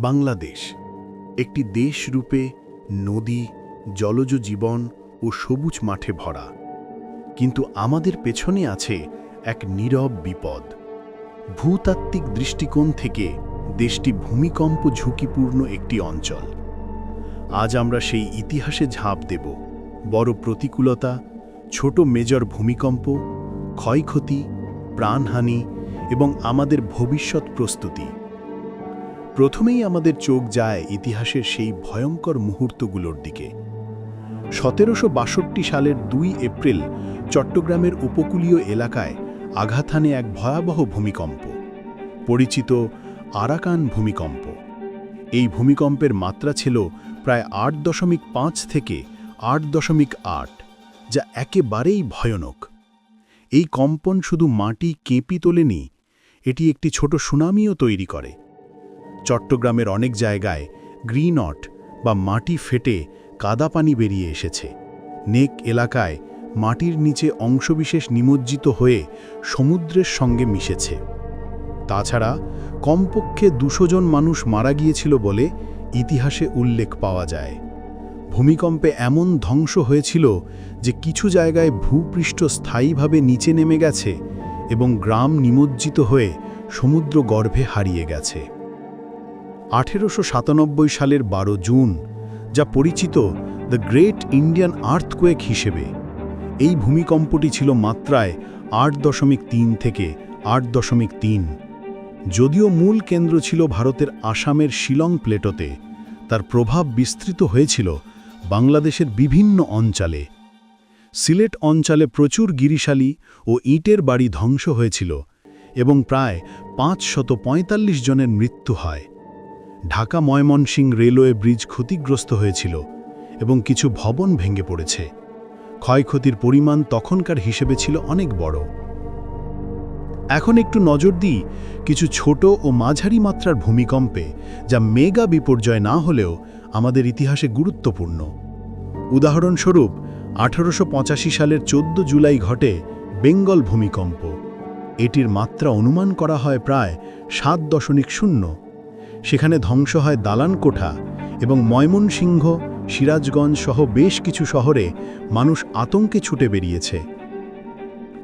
বাংলাদেশ, একটি দেশ রূপে নদী, জলজ জীবন ও সবুজ মাঠে ভরা। কিন্তু আমাদের পেছনে আছে এক নীরব বিপদ। ভূতাত্ত্বিক দৃষ্টিকোণ থেকে দেশটি ভূমিকম্প ঝুঁকিপূর্ণ একটি অঞ্চল। আজ আমরা সেই ইতিহাসে ঝাঁপ দেব। বড় প্রতিকূলতা, ছোট মেজর ভূমিকম্প, ক্ষয়ক্ষতি, প্রাণহানি এবং আমাদের ভবিষ্যৎ প্রস্তুতি। প্রথমেই আমাদের চোখ যায় ইতিহাসের সেই ভয়ঙ্কর মুহূর্তগুলোর দিকে। সতেরোশো বাষট্টি সালের দুই এপ্রিল চট্টগ্রামের উপকূলীয় এলাকায় আঘাথানে এক ভয়াবহ ভূমিকম্প, পরিচিত আরাকান ভূমিকম্প। এই ভূমিকম্পের মাত্রা ছিল প্রায় আট দশমিক পাঁচ থেকে আট দশমিক আট, যা একেবারেই ভয়ানক। এই কম্পন শুধু মাটি কেঁপি তোলেনি, এটি একটি ছোট সুনামিও তৈরি করে। চট্টগ্রামের অনেক জায়গায় গ্রিনট বা মাটি ফেটে কাদা পানি বেরিয়ে এসেছে। নেক এলাকায় মাটির নিচে অংশবিশেষ নিমজ্জিত হয়ে সমুদ্রের সঙ্গে মিশেছে। তাছাড়া কমপক্ষে দুশো জন মানুষ মারা গিয়েছিল বলে ইতিহাসে উল্লেখ পাওয়া যায়। ভূমিকম্পে এমন ধ্বংস হয়েছিল যে কিছু জায়গায় ভূপৃষ্ঠ স্থায়ীভাবে নিচে নেমে গেছে এবং গ্রাম নিমজ্জিত হয়ে সমুদ্র গর্ভে হারিয়ে গেছে। আঠেরোশো সাতানব্বই সালের বারো জুন, যা পরিচিত দ্য গ্রেট ইন্ডিয়ান আর্থকোয়েক হিসেবে। এই ভূমিকম্পটি ছিল মাত্রায় আট দশমিক তিন থেকে আট দশমিক তিন। যদিও মূল কেন্দ্র ছিল ভারতের আসামের শিলং প্লেটোতে, তার প্রভাব বিস্তৃত হয়েছিল বাংলাদেশের বিভিন্ন অঞ্চলে। সিলেট অঞ্চলে প্রচুর গিরিশালী ও ইটের বাড়ি ধ্বংস হয়েছিল এবং প্রায় পাঁচ জনের মৃত্যু হয়। ঢাকা ময়মনসিং রেলওয়ে ব্রিজ ক্ষতিগ্রস্ত হয়েছিল এবং কিছু ভবন ভেঙে পড়েছে। ক্ষয়ক্ষতির পরিমাণ তখনকার হিসেবে ছিল অনেক বড়। এখন একটু নজর দিই কিছু ছোট ও মাঝারি মাত্রার ভূমিকম্পে, যা মেগা বিপর্যয় না হলেও আমাদের ইতিহাসে গুরুত্বপূর্ণ। উদাহরণস্বরূপ, আঠারোশো পঁচাশি সালের চোদ্দ জুলাই ঘটে বেঙ্গল ভূমিকম্প। এটির মাত্রা অনুমান করা হয় প্রায় সাত দশমিক শূন্য। সেখানে ধ্বংস হয় দালান কোঠা এবং ময়মনসিংহ, সিরাজগঞ্জ সহ বেশ কিছু শহরে মানুষ আতঙ্কে ছুটে বেরিয়েছে।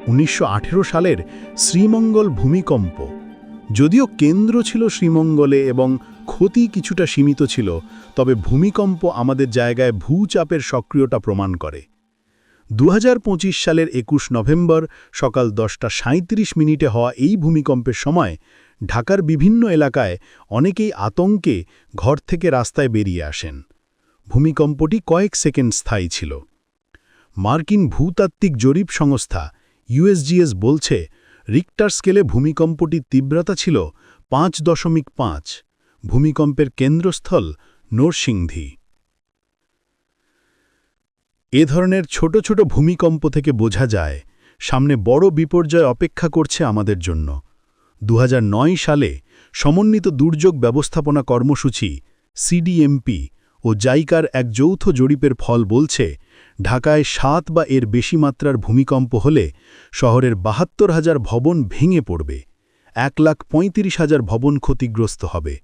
উনিশশো আঠেরো সালের শ্রীমঙ্গল ভূমিকম্প, যদিও কেন্দ্র ছিল শ্রীমঙ্গলে এবং ক্ষতি কিছুটা সীমিত ছিল, তবে ভূমিকম্প আমাদের জায়গায় ভূচাপের সক্রিয়তা প্রমাণ করে। দু হাজার পঁচিশ সালের একুশ নভেম্বর সকাল দশটা সাঁত্রিশ মিনিটে হওয়া এই ভূমিকম্পের সময় ঢাকার বিভিন্ন এলাকায় অনেকেই আতঙ্কে ঘর থেকে রাস্তায় বেরিয়ে আসেন। ভূমিকম্পটি কয়েক সেকেন্ড স্থায়ী ছিল। মার্কিন ভূতাত্ত্বিক জরিপ সংস্থা ইউএসজিএস বলছে, রিক্টার স্কেলে ভূমিকম্পটির তীব্রতা ছিল পাঁচ দশমিক পাঁচ। ভূমিকম্পের কেন্দ্রস্থল নরসিংধি এ ধরনের ছোট ছোট ভূমিকম্প থেকে বোঝা যায়, সামনে বড় বিপর্যয় অপেক্ষা করছে আমাদের জন্য। দু হাজার নয় সালে সমন্বিত দুর্যোগ ব্যবস্থাপনা কর্মসূচি সিডিএমপি ও জাইকার এক যৌথ জরিপের ফল বলছে, ঢাকায় সাত বা এর বেশি মাত্রার ভূমিকম্প হলে শহরের বাহাত্তর হাজার ভবন ভেঙে পড়বে, এক লাখ পঁয়ত্রিশ হাজার ভবন ক্ষতিগ্রস্ত হবে।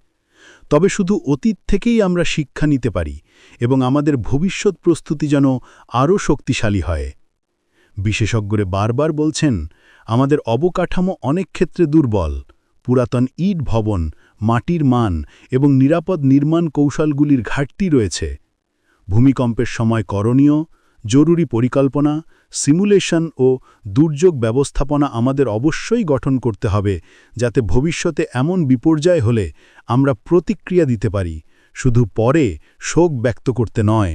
তবে শুধু অতীত থেকেই আমরা শিক্ষা নিতে পারি এবং আমাদের ভবিষ্যৎ প্রস্তুতি যেন আরও শক্তিশালী হয়। বিশেষজ্ঞরে বারবার বলছেন আমাদের অবকাঠামো অনেক ক্ষেত্রে দুর্বল। পুরাতন ইট ভবন, মাটির মান এবং নিরাপদ নির্মাণ কৌশলগুলির ঘাটতি রয়েছে। ভূমিকম্পের সময় করণীয়, জরুরি পরিকল্পনা, সিমুলেশন ও দুর্যোগ ব্যবস্থাপনা আমাদের অবশ্যই গঠন করতে হবে, যাতে ভবিষ্যতে এমন বিপর্যয় হলে আমরা প্রতিক্রিয়া দিতে পারি। শুধু পরে শোক ব্যক্ত করতে নয়।